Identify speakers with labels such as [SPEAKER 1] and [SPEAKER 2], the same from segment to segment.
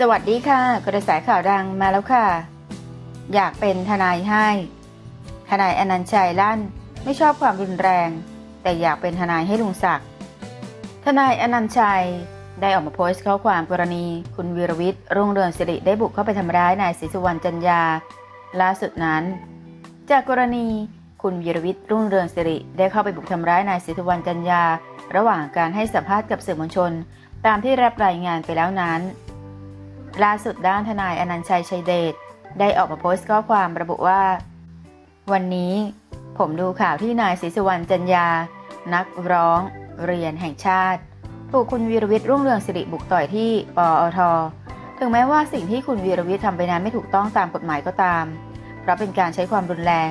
[SPEAKER 1] สวัสดีค่ะ กระแสข่าวดังมาแล้วค่ะ อยากเป็นทนายให้ ทนายอนันต์ชัยลั่นไม่ชอบความรุนแรง แต่อยากเป็นทนายให้ลุงศักดิ์ทนายอนันต์ชัยได้ออกมาโพสต์ข้อความกรณี คุณวีรวิทย์รุ่งเรืองสิริได้บุกเข้าไปทำร้ายนายศรีสุวรรณจันยา ล่าสุดนั้น จากกรณีคุณวีรวิทย์รุ่งเรืองสิริได้เข้าไปบุกทำร้ายนายศรีสุวรรณจันยา ระหว่างการให้สัมภาษณ์กับสื่อมวลชน ตามที่รับรายงานไปแล้วนั้น ล่าสุดด้านทนายอนันต์ชัยชัยเดชได้ออกมาโพสต์ข้อความระบุว่า วันนี้ผมดูข่าวที่นายศรีสุวรรณจันยา นักร้องเรียนแห่งชาติ ถูกคุณวีรวิทย์รุ่งเรืองสิริบุกต่อยที่ปอทถึงแม้ว่าสิ่งที่คุณวีรวิทย์ทำไปนั้นไม่ถูกต้องตามกฎหมายก็ตาม เพราะเป็นการใช้ความรุนแรง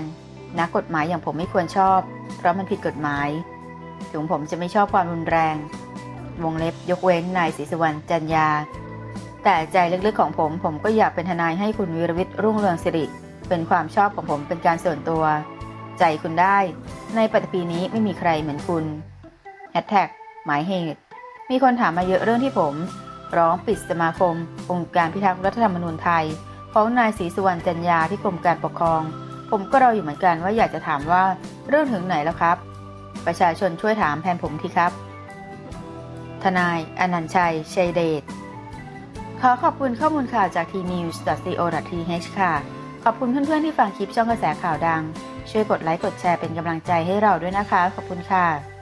[SPEAKER 1] นักกฎหมายอย่างผมไม่ควรชอบ เพราะมันผิดกฎหมาย ถึงผมจะไม่ชอบความรุนแรง วงเล็บยกเว้นนายศรีสุวรรณจันยา แต่ใจลึกๆของผม ผมก็อยากเป็นทนายให้คุณวีรวิทย์รุ่งเรืองสิริ เป็นความชอบของผมเป็นการส่วนตัว ใจคุณได้ ในปัตตีนี้ไม่มีใครเหมือนคุณแฮชแท็กหมายเหตุ มีคนถามมาเยอะเรื่องที่ผม ร้องปิดสมาคม องค์การพิทักษ์รัฐธรรมนูญไทยของนายศรีสุวรรณจันยาที่กรมการปกครอง ผมก็รออยู่เหมือนกันว่าอยากจะถามว่าเรื่องถึงไหนแล้วครับ ประชาชนช่วยถามแทนผมทีครับ ทนาย อนันชัย ชัยเดช ขอขอบคุณข้อมูลข่าวจาก tnews.co.th ค่ะ ขอบคุณเพื่อนๆที่ฟังคลิปช่องกระแสข่าวดัง ช่วยกดไลค์กดแชร์เป็นกำลังใจให้เราด้วยนะคะ ขอบคุณค่ะ